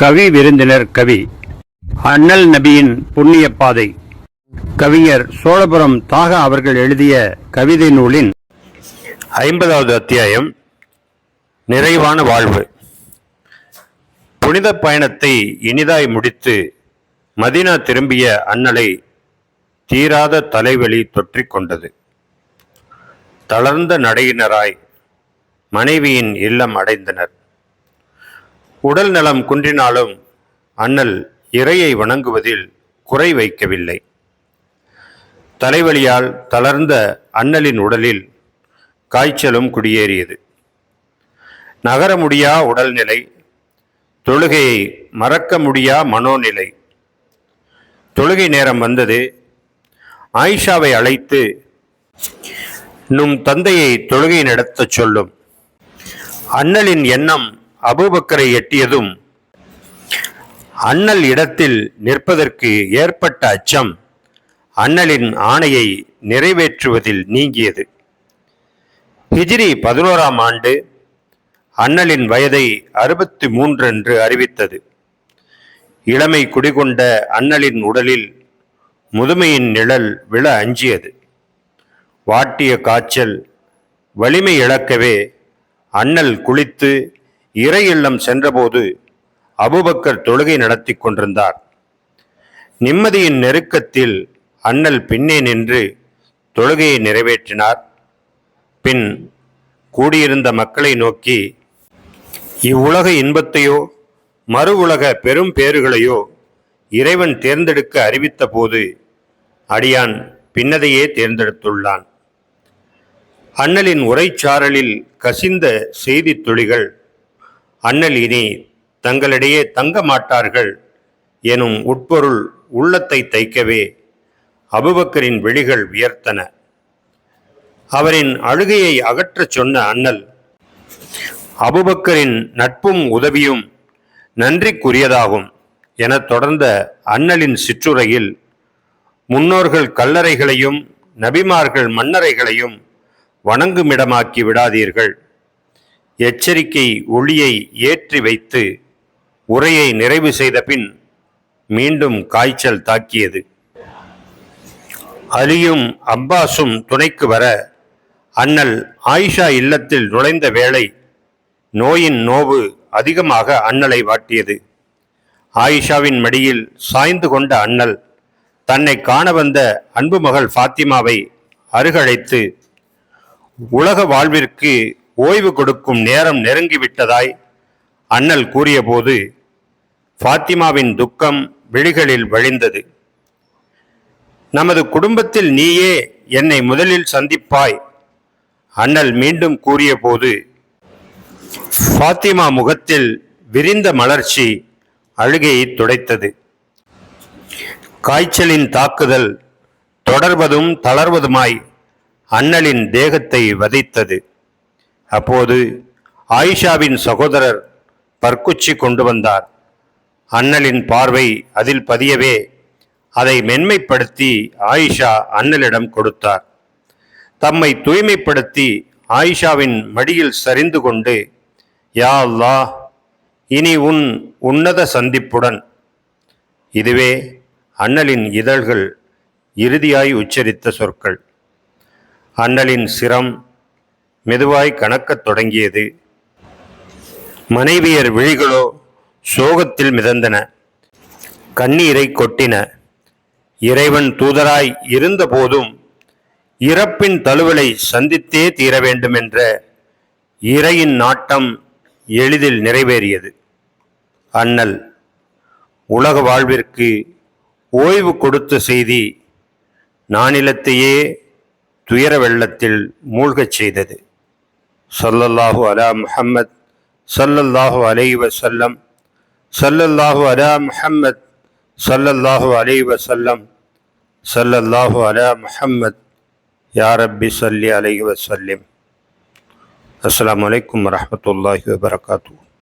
கவி விருந்தினர் கவி. அண்ணல் நபியின் புண்ணிய பாதை. கவிஞர் சோழபுரம் தாகா அவர்கள் எழுதிய கவிதை நூலின் ஐம்பதாவது அத்தியாயம் நிறைவான வாழ்வு. புனித பயணத்தை இனிதாய் முடித்து மதினா திரும்பிய அண்ணலை தீராத தலைவலி தொற்றிக்கொண்டது தளர்ந்த நடையினராய் மனைவியின் இல்லம் அடைந்தனர். உடல் நலம் குன்றினாலும் அண்ணல் இறையை வணங்குவதில் குறை வைக்கவில்லை. தலைவலியால் தளர்ந்த அண்ணலின் உடலில் காய்ச்சலும் குடியேறியது. நகர முடியா உடல்நிலை தொழுகையை மறக்க முடியா மனோநிலை. தொழுகை நேரம் வந்தது. ஆயிஷாவை அழைத்து நும் தந்தையை தொழுகை நடத்தச் சொல்லும். அண்ணலின் எண்ணம் அபூபக்கரை எட்டியதும் அண்ணல் இடத்தில் நிற்பதற்கு ஏற்பட்ட அச்சம் அண்ணலின் ஆணையை நிறைவேற்றுவதில் நீங்கியது. ஹிஜ்ரி பதினோராம் ஆண்டு அண்ணலின் வயதை அறுபத்தி மூன்று என்று அறிவித்தது. இளமை குடிகொண்ட அண்ணலின் உடலில் முதுமையின் நிழல் விழ அஞ்சியது. வாட்டிய காய்ச்சல் வலிமை இழக்கவே அண்ணல் குளித்து இறை இல்லம் சென்றபோது அபுபக்கர் தொழுகை நடத்தி கொண்டிருந்தார். நிம்மதியின் நெருக்கத்தில் அண்ணல் பின்னே நின்று தொழுகையை நிறைவேற்றினார். பின் கூடியிருந்த மக்களை நோக்கி இவ்வுலக இன்பத்தையோ மறு உலக பெரும் பேறுகளையோ இறைவன் தேர்ந்தெடுக்க அறிவித்த போது அடியான் பின்னதையே தேர்ந்தெடுத்துள்ளான். அண்ணலின் உரைச்சாரலில் கசிந்த செய்தித் துளிகள் அண்ணல் இனி தங்களிடையே தங்க மாட்டார்கள் எனும் உட்பொருள் உள்ளத்தை தைக்கவே அபுபக்கரின் விழிகள் உயர்த்தன அவரின் அழுகையை அகற்றச் சொன்ன அண்ணல் அபுபக்கரின் நட்பும் உதவியும் நன்றிக்குரியதாகும் என தொடர்ந்த அண்ணலின் சிற்றுரையில் முன்னோர்கள் கல்லறைகளையும் நபிமார்கள் மன்னரைகளையும் வணங்குமிடமாக்கி விடாதீர்கள். எச்சரிக்கை ஒளியை ஏற்றி வைத்து உரையை நிறைவு செய்த பின் மீண்டும் காய்ச்சல் தாக்கியது. அலியும் அப்பாஸும் துணைக்கு வர அண்ணல் ஆயிஷா இல்லத்தில் நுழைந்த வேளை நோயின் நோவு அதிகமாக அண்ணலை வாட்டியது. ஆயிஷாவின் மடியில் சாய்ந்து கொண்ட அண்ணல் தன்னை காண வந்த அன்பு மகள் ஃபாத்திமாவை அருகழைத்து உலக வாழ்விற்கு ஓய்வு கொடுக்கும் நேரம் நெருங்கிவிட்டதாய் அண்ணல் கூறியபோது ஃபாத்திமாவின் துக்கம் விழிகளில் வழிந்தது. நமது குடும்பத்தில் நீயே என்னை முதலில் சந்திப்பாய். அண்ணல் மீண்டும் கூறியபோது ஃபாத்திமா முகத்தில் விரிந்த மலர்ச்சி அழுகையை துடைத்தது. காய்ச்சலின் தாக்குதல் தொடர்வதும் தளர்வதுமாய் அண்ணலின் தேகத்தை வதைத்தது. அப்போது ஆயிஷாவின் சகோதரர் பற்குச்சி கொண்டு வந்தார். அண்ணலின் பார்வை அதில் பதியவே அதை மென்மைப்படுத்தி ஆயிஷா அண்ணலிடம் கொடுத்தார். தம்மை தூய்மைப்படுத்தி ஆயிஷாவின் மடியில் சரிந்து கொண்டு யா அல்லா இனி உன் உன்னத சந்திப்புடன். இதுவே அண்ணலின் இதழ்கள் இறுதியாய் உச்சரித்த சொற்கள். அண்ணலின் சிரம் மெதுவாய் கணக்கத் தொடங்கியது. மனைவியர் விழிகளோ சோகத்தில் மிதந்தன. கண்ணீரை கொட்டின. இறைவன் தூதராய் இருந்தபோதும் இறப்பின் தழுவலை சந்தித்தே தீர வேண்டுமென்ற இறையின் நாட்டம் எளிதில் நிறைவேறியது. அண்ணல் உலக வாழ்விற்கு ஓய்வு கொடுத்த செய்தி நானிலத்தையே துயர வெள்ளத்தில் மூழ்கச் செய்தது. சொல்லல்லாஹு அலா முஹம்மத் சல்லல்லாஹு அலை வசல்லம் சல்லல்லாஹு அலா முஹம்மத் சல்லல்லாஹு அலை வசல்லம் சல்லல்லாஹு அலா முஹம்மத் யா ரப்பி சல்லி அலை வசல்லிம் அஸ்லாம் வலைக்கம் வரமத்துல்லாஹி வபரகாத்தூ